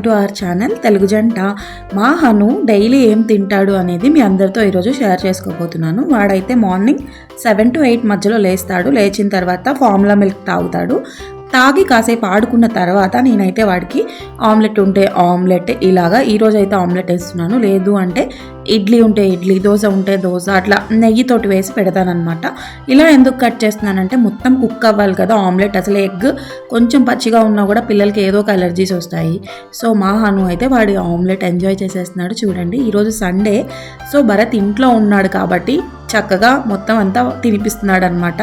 To our channel Telugu జంట. మా Hanu daily ఏం తింటాడు అనేది మీ అందరితో ఈరోజు షేర్ చేసుకోబోతున్నాను. వాడైతే మార్నింగ్ సెవెన్ టు ఎయిట్ మధ్యలో లేస్తాడు. లేచిన తర్వాత ఫార్ములా మిల్క్ తాగుతాడు. తాగి కాసేపు ఆడుకున్న తర్వాత నేనైతే వాడికి ఆమ్లెట్ ఉంటే ఆమ్లెట్ ఇలాగా ఈరోజు అయితే ఆమ్లెట్ వేస్తున్నాను. లేదు అంటే ఇడ్లీ ఉంటే ఇడ్లీ దోశ ఉంటే దోశ అట్లా నెయ్యితోటి వేసి పెడతానమాట ఇలా ఎందుకు కట్ చేస్తున్నానంటే మొత్తం కుక్ అవ్వాలి కదా ఆమ్లెట్. అసలు ఎగ్ కొంచెం పచ్చిగా ఉన్నా కూడా పిల్లలకి ఏదో ఒక అలర్జీస్ వస్తాయి. సో మా హను అయితే వాడి ఆమ్లెట్ ఎంజాయ్ చేసేస్తున్నాడు. చూడండి ఈరోజు సండే. సో భరత్ ఇంట్లో ఉన్నాడు కాబట్టి చక్కగా మొత్తం అంతా తినిపిస్తున్నాడు అనమాట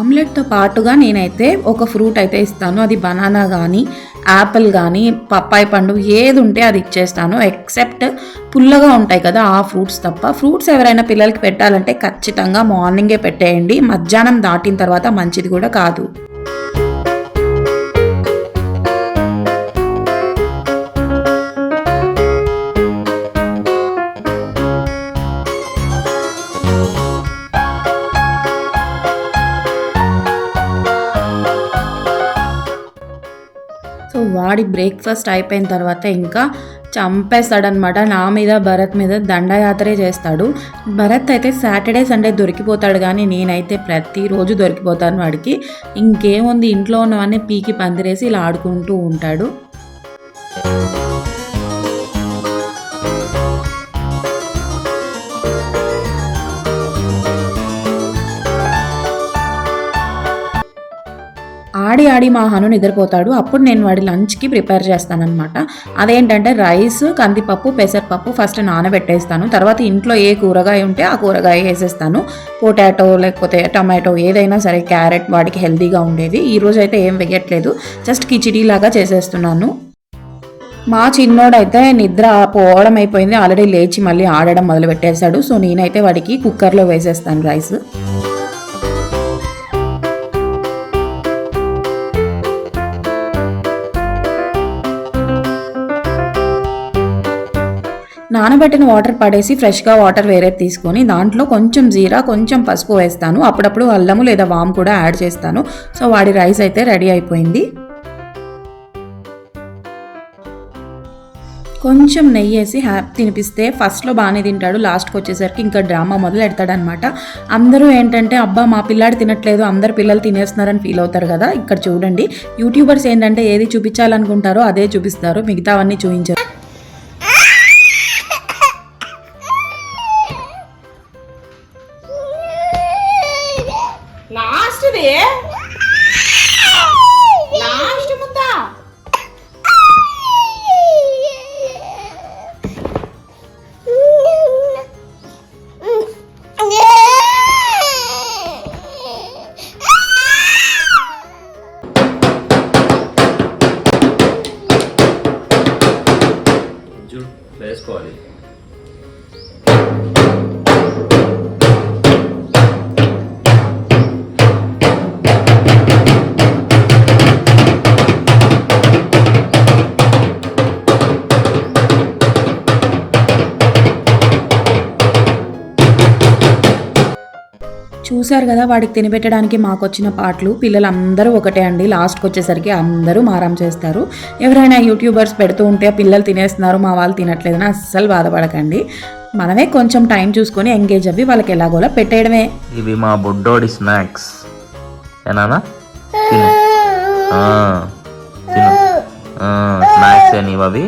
ఆమ్లెట్తో పాటుగా నేనైతే ఒక ఫ్రూట్ అయితే ఇస్తాను. అది బనానా కానీ యాపిల్ కానీ పప్పాయి పండు ఏది ఉంటే అది ఇచ్చేస్తాను. ఎక్సెప్ట్ పుల్లగా ఉంటాయి కదా ఆ ఫ్రూట్స్ తప్ప. ఫ్రూట్స్ ఎవరైనా పిల్లలకి పెట్టాలంటే ఖచ్చితంగా మార్నింగే పెట్టేయండి. మధ్యాహ్నం దాటిన తర్వాత మంచిది కూడా కాదు. వాడి బ్రేక్ఫాస్ట్ అయిపోయిన తర్వాత ఇంకా చంపేస్తాడనమాట నా మీద భరత్ మీద దండయాత్రే చేస్తాడు. భరత్ అయితే సాటర్డే సండే దొరికిపోతాడు కానీ నేనైతే ప్రతిరోజు దొరికిపోతాను వాడికి. ఇంకేముంది ఇంట్లో ఉన్నవన్నీ పీకి పందిరేసి ఇలా ఆడుకుంటూ ఉంటాడు. ఆడి ఆడి మా హను నిద్రపోతాడు. అప్పుడు నేను వాడి లంచ్కి ప్రిపేర్ చేస్తానమాట అదేంటంటే రైస్ కందిపప్పు పెసరపప్పు ఫస్ట్ నానబెట్టేస్తాను. తర్వాత ఇంట్లో ఏ కూరగాయ ఉంటే ఆ కూరగాయ వేసేస్తాను. పొటాటో లేకపోతే టమాటో ఏదైనా సరే క్యారెట్ వాడికి హెల్తీగా ఉండేది. ఈ అయితే ఏం వేయట్లేదు జస్ట్ కిచిడీ లాగా చేసేస్తున్నాను. మా చిన్నోడైతే నిద్ర పోవడం అయిపోయింది. ఆల్రెడీ లేచి మళ్ళీ ఆడడం మొదలు పెట్టేశాడు సో నేనైతే వాడికి కుక్కర్లో వేసేస్తాను రైస్. నానబెట్టిన వాటర్ పడేసి ఫ్రెష్గా వాటర్ వేరే తీసుకొని దాంట్లో కొంచెం జీరా కొంచెం పసుపు వేస్తాను. అప్పుడప్పుడు అల్లము లేదా వామ్ కూడా యాడ్ చేస్తాను. సో వాడి రైస్ అయితే రెడీ అయిపోయింది. కొంచెం నెయ్యి వేసి హ్యాపీ తినిపిస్తే ఫస్ట్లో బాగానే తింటాడు. లాస్ట్కి వచ్చేసరికి ఇంకా డ్రామా మొదలు పెడతాడనమాట. అందరూ ఏంటంటే అబ్బా మా పిల్లాడు తినట్లేదు అందరు పిల్లలు తినేస్తున్నారని ఫీల్ అవుతారు కదా. ఇక్కడ చూడండి యూట్యూబర్స్ ఏంటంటే ఏది చూపించాలనుకుంటారో అదే చూపిస్తారు. మిగతావన్నీ చూపించారు. 我 చూశారు కదా వాడికి తినిపెట్టడానికి మాకు వచ్చిన పాటలు. పిల్లలందరూ ఒకటే అండి. లాస్ట్కి వచ్చేసరికి అందరూ మారం చేస్తారు. ఎవరైనా యూట్యూబర్స్ పెడుతూ ఉంటే పిల్లలు తినేస్తున్నారు మా వాళ్ళు తినట్లేదని అస్సలు బాధపడకండి. మనమే కొంచెం టైం చూసుకొని ఎంగేజ్ అవ్వి వాళ్ళకి ఎలాగోలా పెట్టేయడమే. ఇవి మా బుడ్డోడి స్నాక్స్. ఏనానా? స్నాక్స్ అని అవి?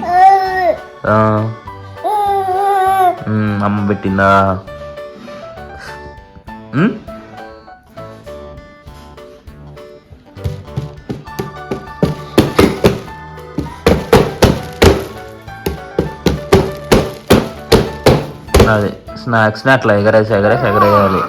అమ్మ పెట్టిందా? అది స్నాక్స్ అట్లా ఎగరేసి ఎగరేసి ఎగరేయాలి.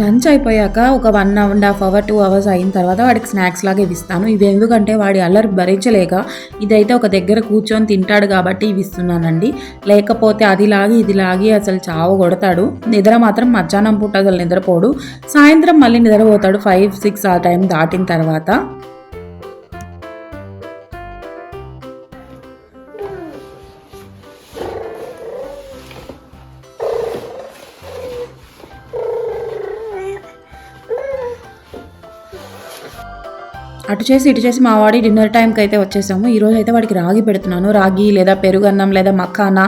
లంచ్ అయిపోయాక ఒక one and half hour two hours అయిన తర్వాత వాడికి స్నాక్స్ లాగా ఇస్తాను ఇవి ఎందుకంటే వాడి అల్లరి భరించలేక ఇదైతే ఒక దగ్గర కూర్చొని తింటాడు కాబట్టి ఇవి ఇస్తున్నానండి లేకపోతే అది లాగి ఇది లాగి అసలు చావు కొడతాడు. నిద్ర మాత్రం మధ్యాహ్నం పూట అసలు నిద్రపోడు. సాయంత్రం మళ్ళీ నిద్రపోతాడు ఫైవ్ సిక్స్ ఆ టైం దాటిన తర్వాత. అటు చేసి ఇటు చేసి మా వాడి డిన్నర్ టైంకి అయితే వచ్చేసాము. ఈరోజు అయితే వాడికి రాగి పెడుతున్నాను. రాగి లేదా పెరుగన్నం లేదా మఖానా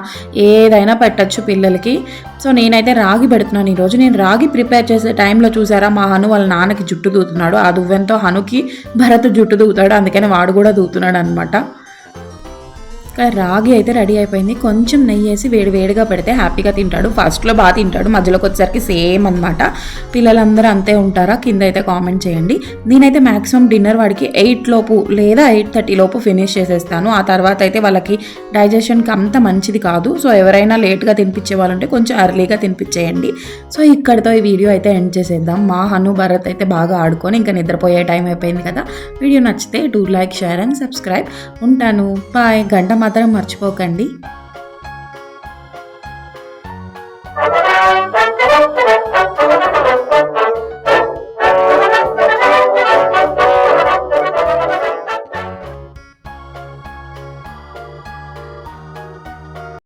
ఏదైనా పెట్టచ్చు పిల్లలకి. సో నేనైతే రాగి పెడుతున్నాను ఈరోజు నేను రాగి ప్రిపేర్ చేసే టైంలో చూసారా మా హను వాళ్ళ నాన్నకి జుట్టు దూతున్నాడు. ఆ దువ్వెంతో హనుకి భరత్ జుట్టు దూతాడు. అందుకని వాడు కూడా దూతున్నాడు అనమాట రాగి అయితే రెడీ అయిపోయింది. కొంచెం నెయ్యి వేసి వేడి వేడిగా పెడితే హ్యాపీగా తింటాడు. ఫస్ట్లో బాగా తింటాడు. మధ్యలోకి వచ్చేసరికి సేమ్ అనమాట పిల్లలందరూ అంతే ఉంటారా? కింద అయితే కామెంట్ చేయండి. నేనైతే మాక్సిమం డిన్నర్ వాడికి ఎయిట్ లోపు లేదా ఎయిట్ థర్టీ లోపు ఫినిష్ చేసేస్తాను. ఆ తర్వాత అయితే వాళ్ళకి డైజెషన్కి అంత మంచిది కాదు. సో ఎవరైనా లేట్గా తినిపించే వాళ్ళంటే కొంచెం అర్లీగా తినిపించేయండి. సో ఇక్కడితో ఈ వీడియో అయితే ఎండ్ చేసేద్దాం. మా హను భరత్ అయితే బాగా ఆడుకొని ఇంకా నిద్రపోయే టైం అయిపోయింది కదా. వీడియో నచ్చితే do like share and subscribe. ఉంటాను. బాయ్. గంట మాత్రం మర్చిపోకండి.